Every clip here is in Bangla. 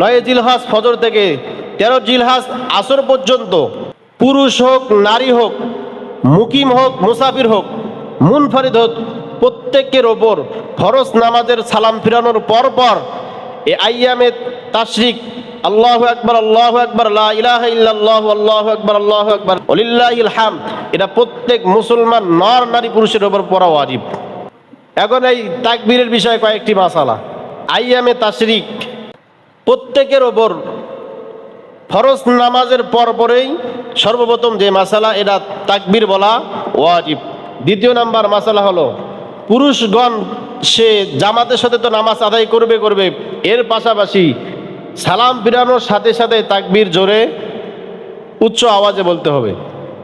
নয় জিলহাস ফজর থেকে তেরো জিলহাস আসর পর্যন্ত পুরুষ হোক, নারী হোক, মুকিম হোক, মুসাফির হোক, মুনফারিদ হোক, প্রত্যেকের ওপর ফরজ নামাজের সালাম ফিরানোর পর পর এ আইয়ামে তাশরিক, আল্লাহ আকবর আল্লাহ আকবর ইলাহা ইল্লাল্লাহ, আল্লাহ আকবর আল্লাহ আকবর ওলিল্লাহিল হাম এটা প্রত্যেক মুসলমান নর, নারী, পুরুষের ওপর পড়া ওয়াজিব। এখন এই তাকবীরের বিষয়ে কয়েকটি মাসালা। আইয়ামে তাশরিক প্রত্যেকের ওপর ফরজ নামাজের পর পরেই সর্বপ্রথম যে মাসালা, এটা তাকবির বলা ওয়াজিব। দ্বিতীয় নাম্বার মাসালা হলো, পুরুষগণ সে জামাতের সাথে তো নামাজ আদায় করবে করবে, এর পাশাপাশি সালাম ফিরানোর সাথে সাথে তাকবির জোরে উচ্চ আওয়াজে বলতে হবে।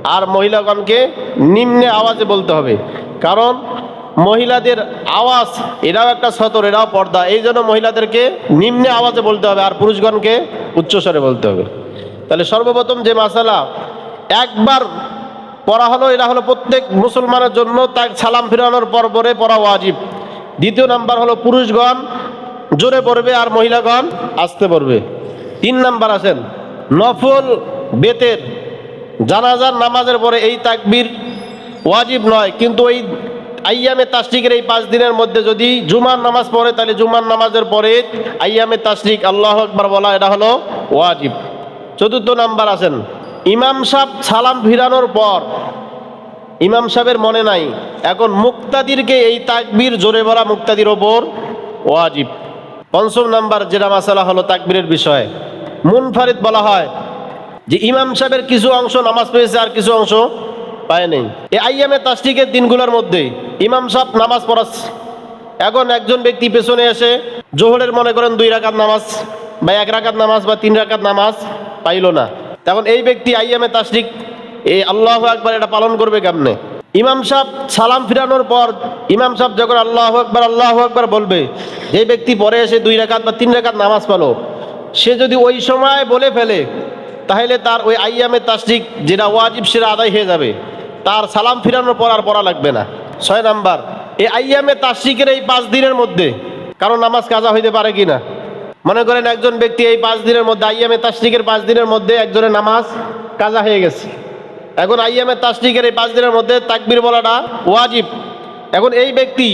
আর মহিলাগণকে নিম্নে আওয়াজে বলতে হবে। কারণ মহিলাদের আওয়াজ, এরাও একটা সতর, এরাও পর্দা। এই জন্য মহিলাদেরকে নিম্নে আওয়াজে বলতে হবে, আর পুরুষগণকে উচ্চস্বরে বলতে হবে। তাহলে সর্বপ্রথম যে মাসালা, একবার পড়া হলো, এরা হলো প্রত্যেক মুসলমানের জন্য তার সালাম ফিরানোর পর পরে পড়া ওয়াজিব। দ্বিতীয় নাম্বার হলো পুরুষগণ জোরে পড়বে আর মহিলাগণ আসতে পড়বে। তিন নাম্বার আছেন নফল বেতের, জানাজার নামাজের পরে এই তাকবির ওয়াজিব নয়, কিন্তু এই আইয়ামে তাসরিকের এই পাঁচ দিনের মধ্যে যদি জুমার নামাজ পড়ে, তাহলে জুমার নামাজের পরে আইয়ামে তাসরিক আল্লাহ আকবার বলা, এটা হলো ওয়াজিব। চতুর্থ নাম্বার আছেন ইমাম সাহ সালাম ফিরানোর পর, ইমাম সাহেবের মনে নাই, এখন মুক্তাদিরকে এই তাকবীর জোরে বলা মুক্তাদির ওপর ওয়াজিব। পঞ্চম নাম্বার যেটা মাসালা হলো তাকবীরের বিষয়ে। মুনফারিদ বলা হয় যে, ইমাম সাহেবের কিছু অংশ নামাজ পেয়েছে আর কিছু অংশ পায় নেই। এই আইয়ামে তাস্টিকের দিনগুলোর মধ্যে ইমাম সাহেব নামাজ পড়াচ্ছে এখন একজন ব্যক্তি পেছনে এসে জোহরের মনে করেন দুই রাকাত নামাজ বা এক রাকাত নামাজ বা তিন রাকাত নামাজ পাইল না। তখন এই ব্যক্তি আইয়ামে তাসরিক এই আল্লাহ একবার এটা পালন করবে কেমনে? ইমাম সাহেব সালাম ফিরানোর পর ইমাম সাহেব যখন আল্লাহ একবার আল্লাহ একবার বলবে, যে ব্যক্তি পরে এসে দুই রাকাত বা তিন রাকাত নামাজ পালো, সে যদি ওই সময় বলে ফেলে, তাহলে তার ওই আইয়ামে তাসরিক যেটা ওয়াজিব সেটা আদায় হয়ে যাবে। তার সালাম ফিরানোর পর আর পড়া লাগবে না। ছয় নাম্বার এই আইয়ামে তাসরিকের এই পাঁচ দিনের মধ্যে কারও নামাজ কাজা হইতে পারে কি না মনে করেন একজন ব্যক্তি এই পাঁচ দিনের মধ্যে, আইয়ামে তাসরিকের পাঁচ দিনের মধ্যে একজনের নামাজ কাজা হয়ে গেছে। এখন আইয়ামে তাসরিকের এই পাঁচ দিনের মধ্যে তাকবির বলাটা ওয়াজিব। এখন এই ব্যক্তি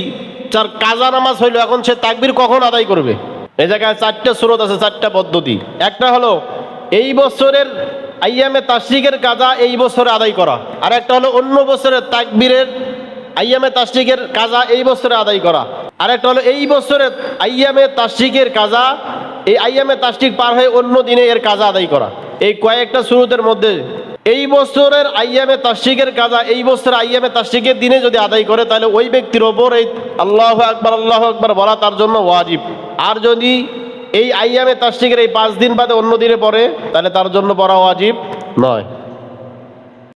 যার কাজা নামাজ হইল, এখন সে তাকবির কখন আদায় করবে? এই জায়গায় চারটা স্রোত আছে, চারটা পদ্ধতি। একটা হলো, এই বছরের আইয়ামে তাসরিকের কাজা এই বছরে আদায় করা। আর একটা হলো অন্য বছরের তাকবীরের আইয়ামে তাসরিকের কাজা এই বছরে আদায় করা। আর একটা হলো এই বছরের আইয়ামে তাসরিকের কাজা, এই আইয়ামে তাসরিক পার হয়ে অন্য দিনে এর কাজা আদায় করা। এই কয়েকটা শুরুতের মধ্যে এই বছরের আইয়ামে তাসরিকের কাজা এই বছরের আইয়ামে তাসরিকের দিনে যদি আদায় করে, তাহলে ওই ব্যক্তির ওপর এই আল্লাহ আকবার আল্লাহ আকবার বলা তার জন্য ওয়াজিব। আর যদি এই আইয়ামে তাস্তিকের এই পাঁচ দিন বাদে অন্য দিনে পড়ে তাহলে তার জন্য পড়া ওয়াজিব নয়।